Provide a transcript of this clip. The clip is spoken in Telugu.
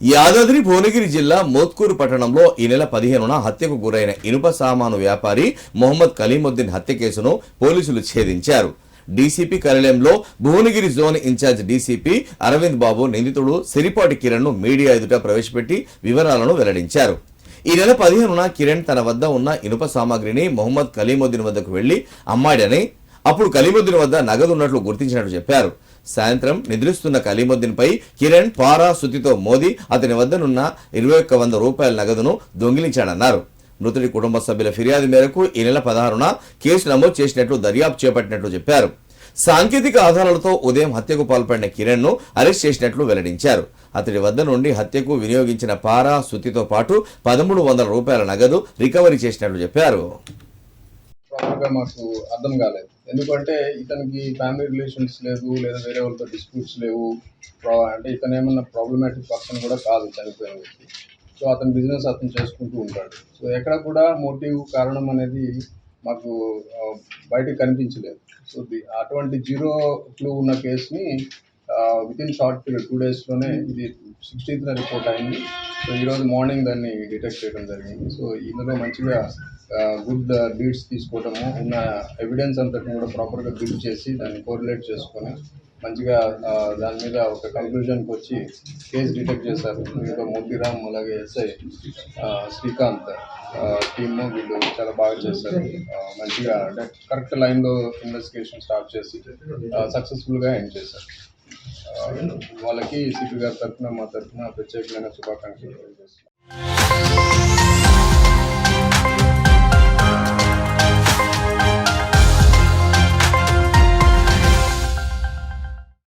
యాదాద్రి భువనగిరి జిల్లా మోత్కూరు పట్టణంలో ఈ నెల పదిహేనున హత్యకు గురైన ఇనుప సామాను వ్యాపారి మొహమ్మద్ కలీముద్దీన్ హత్య కేసును పోలీసులు ఛేదించారు. డీసీపీ కార్యాలయంలో Bhuvanagiri zone in-charge DCP Aravind Babu నిందితుడు సిరిపాటి కిరణ్ను మీడియా ఎదుట ప్రవేశపెట్టి వివరాలను వెల్లడించారు. ఈ నెల పదిహేనున కిరణ్ తన వద్ద ఉన్న ఇనుప సామాగ్రిని మొహమ్మద్ కలీముద్దీన్ వద్దకు వెళ్ళి అమ్మాడని అప్పుడు కలీముద్దీన్ వద్ద నగదు ఉన్నట్లు గుర్తించినట్లు చెప్పారు. సాయంత్రం నిద్రిస్తున్న కలీముద్దీన్ పై కిరణ్ పారా సుతితో మోదీ అతని వద్దనున్న ఇరవై ఒక్క వంద రూపాయల నగదును దొంగిలించాడన్నారు. మృతుడి కుటుంబ సభ్యుల ఫిర్యాదు మేరకు ఈ నెల పదహారున కేసు నమోదు చేసినట్లు దర్యాప్తు చేపట్టినట్లు చెప్పారు. సాంకేతిక ఆధారాలతో ఉదయం హత్యకు పాల్పడిన కిరణ్ను అరెస్ట్ చేసినట్లు వెల్లడించారు. అతడి వద్ద నుండి హత్యకు వినియోగించిన పారా సుతితో పాటు పదమూడు వందల రూపాయల నగదు రికవరీ చేసినట్లు చెప్పారు. ప్రాపర్గా మాకు అర్థం కాలేదు. ఎందుకంటే ఇతనికి ఫ్యామిలీ రిలేషన్స్ లేదు లేదా వేరే వాళ్ళతో డిస్ప్యూట్స్ లేవు. ప్రా- అంటే ఇతను ఏమన్నా ప్రాబ్లమాటిక్ పర్సన్ కూడా కాదు చనిపోయిన వ్యక్తి. సో అతని బిజినెస్ అతను చేసుకుంటూ ఉంటాడు. సో ఎక్కడ కూడా మోటివ్ కారణం అనేది మాకు బయటకు కనిపించలేదు. సో అటువంటి జీరో క్లూ ఉన్న కేసుని with in short period two డేస్లోనే ఇది సిక్స్టీన్త్న రిపోర్ట్ అయింది. సో ఈరోజు మార్నింగ్ దాన్ని డిటెక్ట్ చేయడం జరిగింది. సో ఇందులో మంచిగా గుడ్ డీడ్స్ uh, తీసుకోవటము ఉన్న ఎవిడెన్స్ అంతటిని కూడా ప్రాపర్గా బిల్డ్ చేసి దాన్ని కోరిలేట్ చేసుకొని మంచిగా దాని మీద ఒక కంక్లూజన్కి వచ్చి కేసు డిటెక్ట్ చేశారు. ఇంకా మోతీరామ్ అలాగే ఎస్ఐ శ్రీకాంత్ టీమ్ వీళ్ళు చాలా బాగా చేశారు. మంచిగా కరెక్ట్ లైన్లో ఇన్వెస్టిగేషన్ స్టార్ట్ చేసి సక్సెస్ఫుల్గా ఎండ్ చేశారు. వాళ్ళకి సిపి గారి తరఫున మా తరఫున ప్రత్యేకమైన శుభాకాంక్షలు తెలియజేస్తున్నాం.